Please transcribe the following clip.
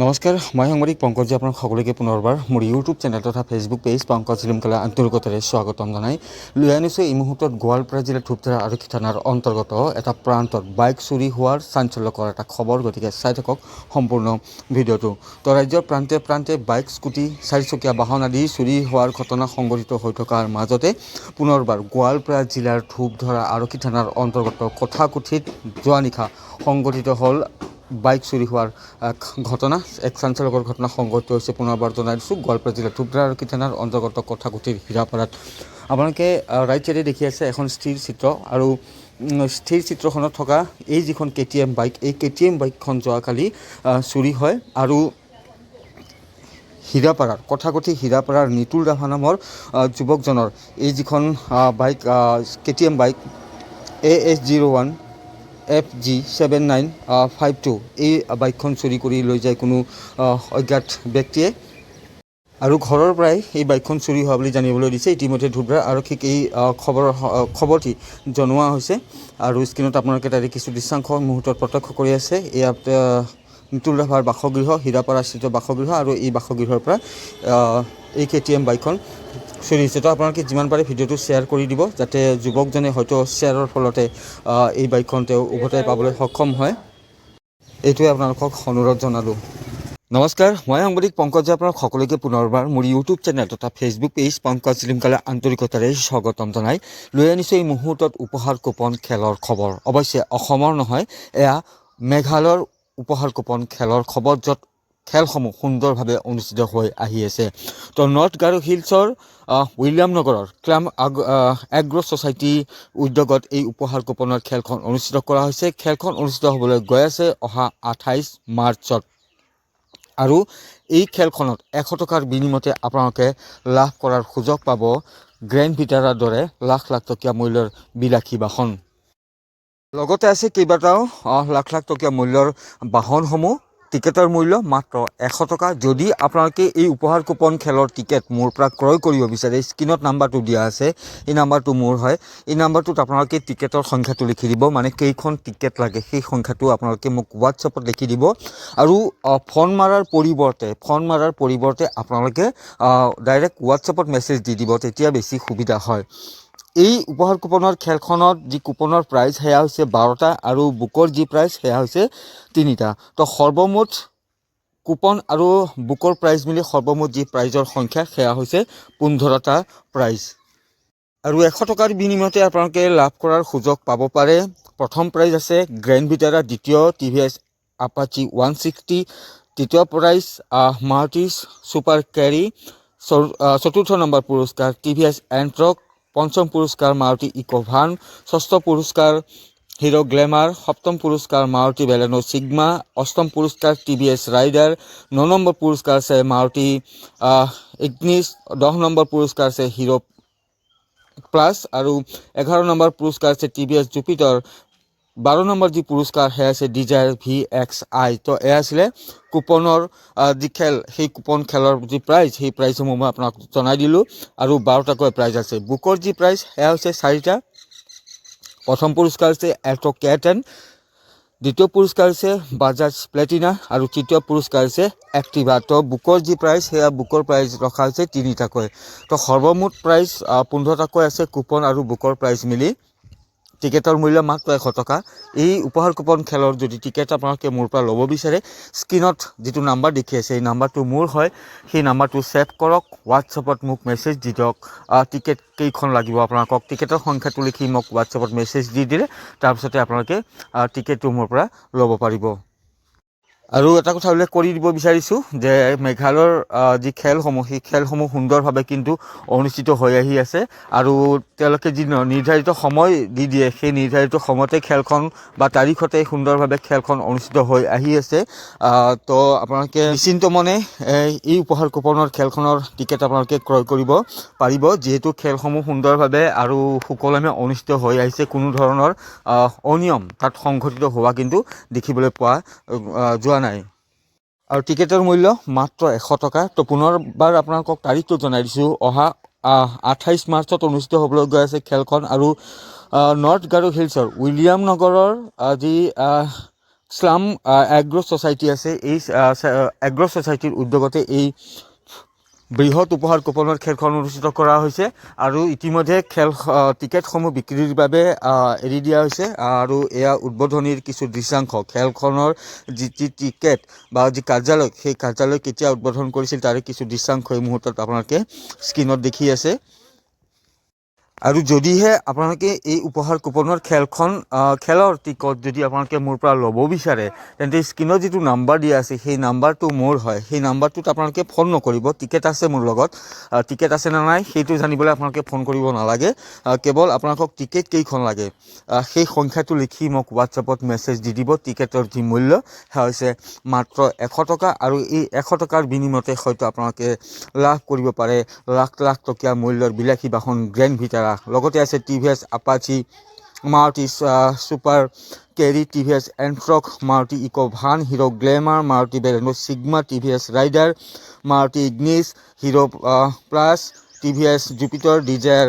নমস্কাৰ, মই সাংবাদিক পংকজে আপোনাক সকলোকে পুনৰবাৰ মোৰ ইউটিউব চেনেল তথা ফেচবুক পেজ পংকজ চিলিমকালা আন্তৰিকতাৰে স্বাগতম জনাই। লৈ আনিছোঁ এই মুহূৰ্তত গোৱালপাৰা জিলাৰ ধূপধাৰা আৰক্ষী থানাৰ অন্তৰ্গত এটা প্ৰান্তত বাইক চুৰি হোৱাৰ চাঞ্চল্যকৰ এটা খবৰ, গতিকে চাই থাকক সম্পূৰ্ণ ভিডিঅ'টো। তো ৰাজ্যৰ প্ৰান্তে প্ৰান্তে বাইক, স্কুটি, চাৰিচকীয়া বাহন আদি চুৰি হোৱাৰ ঘটনা সংঘটিত হৈ থকাৰ মাজতে পুনৰবাৰ গোৱালপাৰা জিলাৰ ধূপধৰা আৰক্ষী থানাৰ অন্তৰ্গত কথাকুঠিত যোৱা নিশা সংঘটিত হ'ল। বাইক চুৰি হোৱাৰ ঘটনা, এক চাঞ্চল্যকৰ ঘটনা সংঘটিত হৈছে। পুনৰবাৰ জনাই দিছোঁ, গোৱালপাৰা জিলাৰ ধূপধাৰা আৰক্ষী থানাৰ অন্তৰ্গত কথাকুটিৰ হীৰাপাৰাত। আপোনালোকে ৰাইট চাইডে দেখি আছে এখন স্থিৰ চিত্ৰ আৰু স্থিৰ চিত্ৰখনত থকা এই যিখন কে টি এম বাইক, এই কে টি এম বাইকখন যোৱাকালি চুৰি হয় আৰু হীৰাপাৰাৰ কথাকথি হীৰাপাৰাৰ নিতুল ৰাভা নামৰ যুৱকজনৰ এই যিখন bike K T M bike, A S zero' one F G seven nine five two এই বাইকখন চুৰি কৰি লৈ যায় কোনো অজ্ঞাত ব্যক্তিয়ে। আৰু ঘৰৰ পৰাই এই বাইকখন চুৰি হোৱা বুলি জানিবলৈ দিছে। ইতিমধ্যে ধুবৰা আৰক্ষীক এই আহ, খবৰৰ খবৰটি জনোৱা হৈছে। আৰু স্ক্ৰীণত আপোনালোকে তাৰে কিছু দৃশ্যাংশ মুহূৰ্তত প্ৰত্যক্ষ কৰি আছে। আহ, নিতুল ৰাভাৰ বাসগৃহ হীৰাপাৰাস্থিত বাসগৃহ আৰু এই বাসগৃহৰ পৰা এই কে টি এম বাইকখন হৈছে তো আপোনালোকে যিমান পাৰে ভিডিঅ'টো শ্বেয়াৰ কৰি দিব, যাতে যুৱকজনে হয়তো শ্বেয়াৰৰ ফলতে এই বাইকখন তেওঁ উভতাই পাবলৈ সক্ষম হয়। এইটোৱে আপোনালোকক অনুৰোধ জনালোঁ। নমস্কাৰ, মই সাংবাদিক পংকজে আপোনাক সকলোকে পুনৰবাৰ মোৰ ইউটিউব চেনেল তথা ফেচবুক পেজ পংকজ লিমকালে আন্তৰিকতাৰে স্বাগতম জনাই। লৈ আনিছোঁ এই মুহূৰ্তত উপহাৰ কুপন খেলৰ খবৰ। অৱশ্যে, অসমৰ নহয়, এয়া মেঘালয়ৰ উপহাৰ কুপন খেলৰ খবৰ, য'ত খেলসমূহ সুন্দৰভাৱে অনুষ্ঠিত হৈ আহি আছে। তো নৰ্থ গাৰো হিলছৰ উইলিয়াম নগৰৰ ক্লাম এগ্ৰ' ছ'চাইটি উদ্যোগত এই উপহাৰ কুপনৰ খেলখন অনুষ্ঠিত কৰা হৈছে। খেলখন অনুষ্ঠিত হ'বলৈ গৈ আছে অহা আঠাইছ মাৰ্চত। আৰু এই খেলখনত এশ টকাৰ বিনিময়তে আপোনালোকে লাভ কৰাৰ সুযোগ পাব গ্ৰেণ্ড ভিটাৰাৰ দৰে লাখ লাখ টকীয়া মূল্যৰ বিলাসী বাহন। লগতে আছে কেইবাটাও লাখ লাখ টকীয়া মূল্যৰ বাহনসমূহ। টিকেটৰ মূল্য মাত্ৰ এশ টকা। যদি আপোনালোকে এই উপহাৰ কুপন খেলৰ টিকেট মোৰ পৰা ক্ৰয় কৰিব বিচাৰে, স্ক্ৰীণত নাম্বাৰটো দিয়া আছে। এই নাম্বাৰটো মোৰ হয়। এই নাম্বাৰটোত আপোনালোকে টিকেটৰ সংখ্যাটো লিখি দিব মানে কেইখন টিকেট লাগে সেই সংখ্যাটো আপোনালোকে মোক হোৱাটছএপত লিখি দিব। আৰু ফোন মাৰাৰ পৰিৱৰ্তে, ফোন মাৰাৰ পৰিৱৰ্তে আপোনালোকে ডাইৰেক্ট হোৱাটছএপত মেছেজ দি দিব, তেতিয়া বেছি সুবিধা হয়। এই উপহাৰ কুপনৰ খেলখনত যি কুপনৰ প্ৰাইজ সেয়া হৈছে বাৰটা আৰু বুকৰ যি প্ৰাইজ সেয়া হৈছে তিনিটা। তো সৰ্বমুঠ কুপন আৰু বুকৰ প্ৰাইজ মিলি সৰ্বমুঠ যি প্ৰাইজৰ সংখ্যা সেয়া হৈছে পোন্ধৰটা প্ৰাইজ আৰু এশ টকাৰ বিনিময়তে আপোনালোকে লাভ কৰাৰ সুযোগ পাব পাৰে। প্ৰথম প্ৰাইজ আছে গ্ৰেণ্ড ভিটাৰা দ্বিতীয় T V S Apache one sixty তৃতীয় প্ৰাইজ মাৰুতি ছুপাৰ কেৰি চতুৰ্থ নম্বৰ পুৰস্কাৰ টি ভি এছ এণ্ট্ৰক পঞ্চম পুৰস্কাৰ মাৰুতি ইকোভান ষষ্ঠ পুৰস্কাৰ হিরো গ্লেমাৰ, সপ্তম পুৰস্কাৰ মাৰুতি বেলেনো সিগমা অষ্টম পুৰস্কাৰ টি ভি এছ ৰাইডাৰ, ন নম্বৰ পুৰস্কাৰ আছে মাৰুতি ইগনিস দহ নম্বৰ পুৰস্কাৰ আছে হিৰো প্লাছ আৰু এঘাৰ নম্বৰ পুৰস্কাৰ আছে টি ভি এছ জুপিটাৰ। বাৰ নম্বৰ যি পুৰস্কাৰ সেয়া আছে ডিজায়াৰ ভি এক্স আই তো এয়া আছিলে কুপনৰ যি খেল, সেই কুপন খেলৰ যি প্ৰাইজ সেই প্ৰাইজসমূহ মই আপোনাক জনাই দিলোঁ আৰু বাৰটাকৈ প্ৰাইজ আছে। বুকৰ যি প্ৰাইজ সেয়া হৈছে চাৰিটা। প্ৰথম পুৰস্কাৰ হৈছে এল্ট' কে টেন দ্বিতীয় পুৰস্কাৰ হৈছে বাজাজ প্লেটিনা আৰু তৃতীয় পুৰস্কাৰ হৈছে এক্টিভা তো বুকৰ যি প্ৰাইজ সেয়া বুকৰ প্ৰাইজ ৰখা হৈছে তিনিটাকৈ। তো সৰ্বমুঠ প্ৰাইজ পোন্ধৰটাকৈ আছে কুপন আৰু বুকৰ প্ৰাইজ মিলি। টিকেটৰ মূল্য মাত্ৰ এশ টকা। এই উপহাৰ কুপন খেলৰ যদি টিকেট আপোনালোকে মোৰ পৰা ল'ব বিচাৰে, স্ক্ৰীণত যিটো নাম্বাৰ দেখি আছে এই নাম্বাৰটো মোৰ হয়। সেই নাম্বাৰটো ছেভ কৰক হোৱাটছএপত মোক মেছেজ দি দিয়ক। টিকেট কেইখন লাগিব আপোনালোকক? টিকেটৰ সংখ্যাটো লিখি মোক হোৱাটছএপত মেছেজ দি দিলে, তাৰপিছতে আপোনালোকে টিকেটটো মোৰ পৰা ল'ব পাৰিব। আৰু এটা কথা উল্লেখ কৰি দিব বিচাৰিছোঁ যে মেঘালয়ৰ যি খেলসমূহ, সেই খেলসমূহ সুন্দৰভাৱে কিন্তু অনুষ্ঠিত হৈ আহি আছে আৰু তেওঁলোকে যি নিৰ্ধাৰিত সময় দি দিয়ে, সেই নিৰ্ধাৰিত সময়তে খেলখন বা তাৰিখতে সুন্দৰভাৱে খেলখন অনুষ্ঠিত হৈ আহি আছে। তো আপোনালোকে নিশ্চিন্ত মনে এই উপহাৰ কুপনৰ খেলখনৰ টিকেট আপোনালোকে ক্ৰয় কৰিব পাৰিব, যিহেতু খেলসমূহ সুন্দৰভাৱে আৰু সুকলমে অনুষ্ঠিত হৈ আহিছে। কোনো ধৰণৰ অনিয়ম তাত সংঘটিত হোৱা কিন্তু দেখিবলৈ পোৱা যোৱা নাই। আৰু টিকেটৰ মূল্য মাত্ৰ এশ টকা। তো পুনৰবাৰ আপোনালোকক তাৰিখটো জনাই দিছোঁ। অহা আঠাইছ মাৰ্চত অনুষ্ঠিত হ'বলৈ গৈ আছে খেলখন আৰু নৰ্থ গাৰো হিলছৰ উইলিয়াম নগৰৰ যি শ্লাম এগ্ৰ' ছ'চাইটি আছে। এই এগ্ৰ' ছ'চাইটিৰ উদ্যোগতে এই বৃহৎ উপহাৰ কুপনৰ খেলখন অনুষ্ঠিত কৰা হৈছে আৰু ইতিমধ্যে খেল টিকেটসমূহ বিক্ৰীৰ বাবে এৰি দিয়া হৈছে। আৰু এয়া উদ্বোধনীৰ কিছু দৃশ্যাংশ। খেলখনৰ যি যি টিকেট বা যি কাৰ্যালয়, সেই কাৰ্যালয় কেতিয়া উদ্বোধন কৰিছিল তাৰে কিছু দৃশ্যাংশ এই মুহূৰ্তত আপোনালোকে স্ক্ৰীণত দেখি আছে। আৰু যদিহে আপোনালোকে এই উপহাৰ কুপনৰ খেলখন খেলৰ টিকট যদি আপোনালোকে মোৰ পৰা ল'ব বিচাৰে, তেন্তে স্ক্ৰীণত যিটো নাম্বাৰ দিয়া আছে, সেই নাম্বাৰটো মোৰ হয়। সেই নাম্বাৰটোত আপোনালোকে ফোন নকৰিব। টিকেট আছে মোৰ লগত। টিকেট আছে নে নাই সেইটো জানিবলৈ আপোনালোকে ফোন কৰিব নালাগে। কেৱল আপোনালোকক টিকেট কেইখন লাগে। সেই সংখ্যাটো লিখি মোক হোৱাটছএপত মেছেজ দি দিব, টিকেটৰ যি মূল্য, সেয়া হৈছে মাত্ৰ এশ টকা আৰু এই এশ টকাৰ বিনিময়তে হয়তো আপোনালোকে লাভ কৰিব পাৰে। লাখ লাখ টকীয়া মূল্যৰ বিলাসী বাহন গ্ৰেণ্ড ভিটাৰা লগতে আছে T V S Apache, Maruti super carry T V S Ntorq Maruti Eeco' van, Hero' Glamour, Maruti Baleno, Sigma T V S Raider, Maruti Ignis, Hero' Plus T V S Jupiter, Dzire